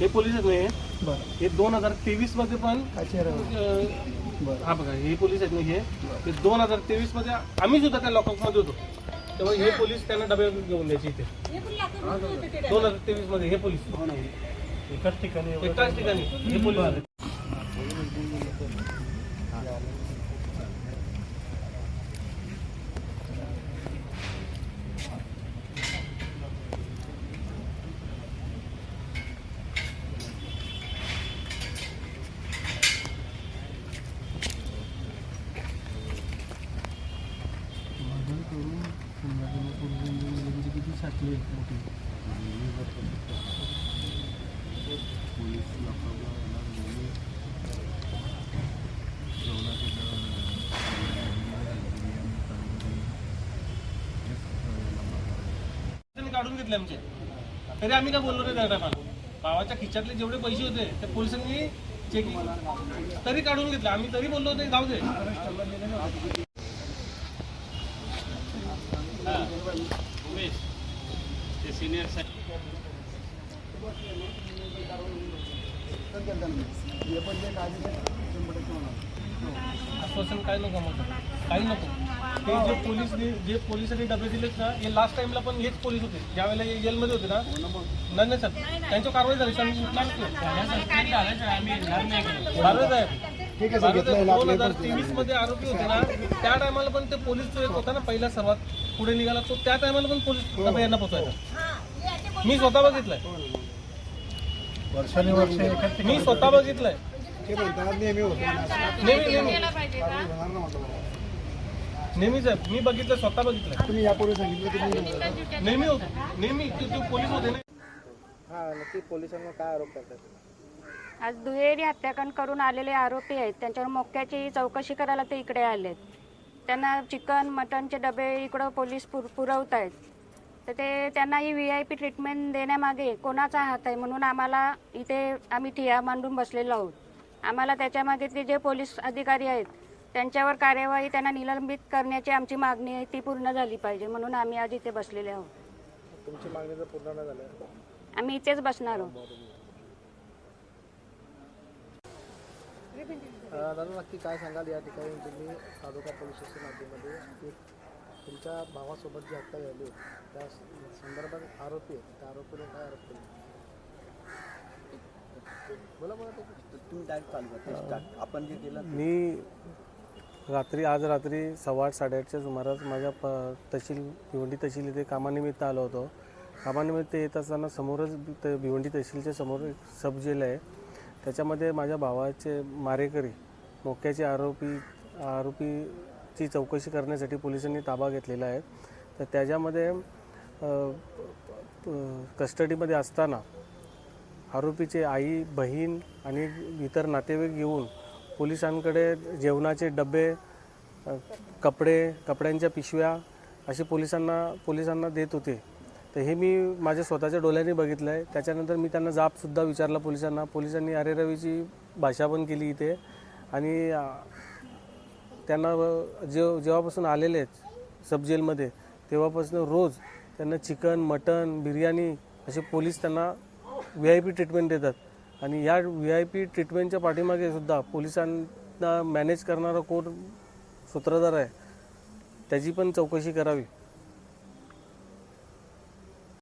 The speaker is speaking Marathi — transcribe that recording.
हे पोलीस आहेत ना हे? बरं. हे दोन हजार तेवीसमध्ये पण अं, बरं. हा बघा हे पोलीस आहेत ना हे? हे दोन हजार तेवीसमध्ये आम्ही सुद्धा त्या लॉकअपमध्ये होतो. तेव्हा हे पोलीस त्यांना डबे घेऊन द्यायचे इथे. दोन हजार तेवीसमध्ये हे पोलीस. एकाच ठिकाणी एवढं एकाच ठिकाणी. हे पोलीस आले. त्यांनी काढून घेतले आमचे तरी आम्ही काय बोललो नाही त्या टायमाला. भावाच्या खिच्यातले जेवढे पैसे होते ते पोलिसांनी चेकिंग तरी काढून घेतले. आम्ही तरी बोललो होते जाऊ दे. उमेश, साहेब. आश्वासन काय नको मग काही नको? ते जे पोलीस जे पोलिसांनी डबे दिलेत ना हे लास्ट टाइमला पण हेच पोलीस होते. ज्या वेळेला हे जेलमध्ये होते ना नाही नाही सर. त्यांच्यावर कारवाई झाली सर. भारत आहे ठीक आहे सर. भारत घेतलं दोन हजार तेवीसमध्ये आरोपी होते ना त्या टायमाला पण ते पोलीस जो एक होता ना पहिला सर्वात पुढे निघाला तो त्या टायमाला पण पोलीस डबे यांना पोचवायचा. मी स्वतः बघितलंय. वर्षानुवर्ष एकाच मी स्वतः बघितलंय. ते म्हणतात नेहमी होतं. नेहमी नेहमी. नेहमीच आहे. मी बघितलं स्वतः बघितलंय. तुम्ही यापूर्वी सांगितलं की तुम्ही नेहमी होते. नेहमी ते ते पोलीस होते ना हा नक्की पोलिसांना काय आरोप करतात आज दुहेरी हत्याकांड करून आलेले आरोपी आहेत. त्यांच्यावर मोक्याची चौकशी करायला ते इकडे आलेत. त्यांना चिकन मटनचे डबे इकडं पोलीस पुर पुरवत आहेत तर ते त्यांना ही व्ही आय पी ट्रीटमेंट देण्यामागे कोणाचा हात आहे म्हणून आम्हाला इथे आम्ही ठिया मांडून बसलेलो आहोत. आम्हाला त्याच्यामागे ते जे पोलीस अधिकारी आहेत त्यांच्यावर कार्यवाही त्यांना निलंबित करण्याची आमची मागणी आहे ती पूर्ण झाली पाहिजे म्हणून आम्ही आज इथे बसलेले आहोत. तुमची मागणी जर पूर्ण नाही झाली. आम्ही इथेच बसणार आहोत. दादा नक्की काय सांगाल? या ठिकाणी तुम्ही तालुका पोलीस स्टेशन एक तुमच्या भावासोबत जी हत्या झाली त्या संदर्भात आरोपी आहेत त्या आरोपीने काय आरोप केले? बोला बोला ते. तुम्ही डायरेक्ट चालू करता आपण जे केलं मी रात्री आज रात्री सव्वा आठ साडेआठच्या सुमारास माझ्या प तहसील भिवंडी तहसील इथे कामानिमित्त आलो होतो. कामानिमित्त येत असताना समोरच ते भिवंडी तहसीलच्या समोर एक सब जेल आहे. त्याच्यामध्ये माझ्या भावाचे मारेकरी मोक्याचे आरोपी ची चौकशी करण्यासाठी पोलिसांनी ताबा घेतलेला आहे. तर त्याच्यामध्ये कस्टडीमध्ये असताना आरोपीचे आई बहीण आणि इतर नातेवाईक येऊन पोलिसांकडे जेवणाचे डबे कपडे कपड्यांच्या पिशव्या असे पोलिसांना पोलिसांना देत होते. तर हे मी माझ्या स्वतःच्या डोळ्यांनी बघितलं आहे त्याच्यानंतर मी त्यांना जाबसुद्धा विचारला पोलिसांना. पोलिसांनी अरे रवीची भाषा पण केली इथे. आणि त्यांना जेव जेव्हापासून आलेले आहेत सबजेलमध्ये तेव्हापासून रोज त्यांना चिकन मटन बिर्याणी असे पोलीस त्यांना व्ही आय पी ट्रीटमेंट देतात. आणि या व्ही आय पी ट्रीटमेंटच्या पाठीमागे सुद्धा पोलिसांना मॅनेज करणारा कोण सूत्रधार आहे त्याची पण चौकशी करावी.